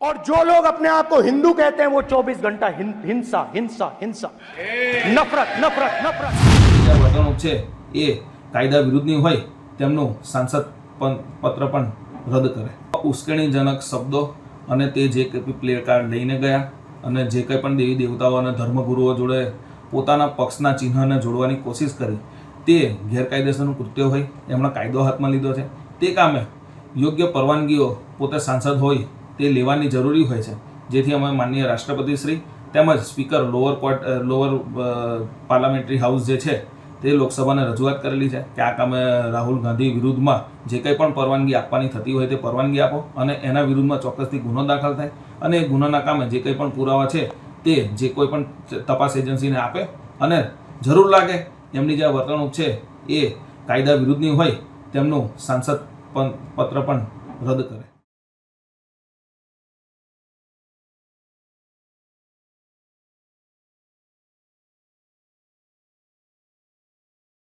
और जो लोग अपने आप को हिंदू कहते हैं वो 24 घंटा हिं- हिंसा हिंसा हिंसा नफरत नफरत नफरत જે વર્તણૂક છે એ કાયદા વિરુદ્ધની હોય તેમનું સાંસદ પણ પત્ર પણ રદ કરે ઉશ્કેરણીજનક શબ્દો અને તે જે કંઈ પ્લે કાર્ડ લઈને ગયા અને જે કંઈ પણ દેવી દેવતાઓ અને ધર્મગુરુઓ જોડે પોતાના પક્ષના ચિહ્નને જોડવાની કોશિશ કરી તે ગેરકાયદેસરનું કૃત્ય હોય એમણે કાયદો હાથમાં લીધો છે તે કામે યોગ્ય પરવાનગીઓ પોતે સાંસદ હોય તે લેવાની જરૂરી હોય છે. જેથી અમે માનનીય રાષ્ટ્રપતિ શ્રી તેમજ speaker lower court lower parliamentary house જે છે, તે લોકસભાને રજૂઆત કરેલી છે કે આ કામે રાહુલ ગાંધી વિરુદ્ધમાં જે કંઈ પણ પરવાનગી આપવાની થતી હોય તે પરવાનગી આપો અને એના વિરુદ્ધમાં ચોક્કસથી ગુનો દાખલ થાય અને એ ગુનાના કામે જે કંઈ પણ પુરાવા છે તે જે કોઈ પણ તપાસ એજન્સીને આપે અને જરૂર લાગે એમની જે વર્તણૂક છે એ કાયદા વિરુદ્ધની હોય તેમનું સાંસદ પત્ર પણ રદ કરે.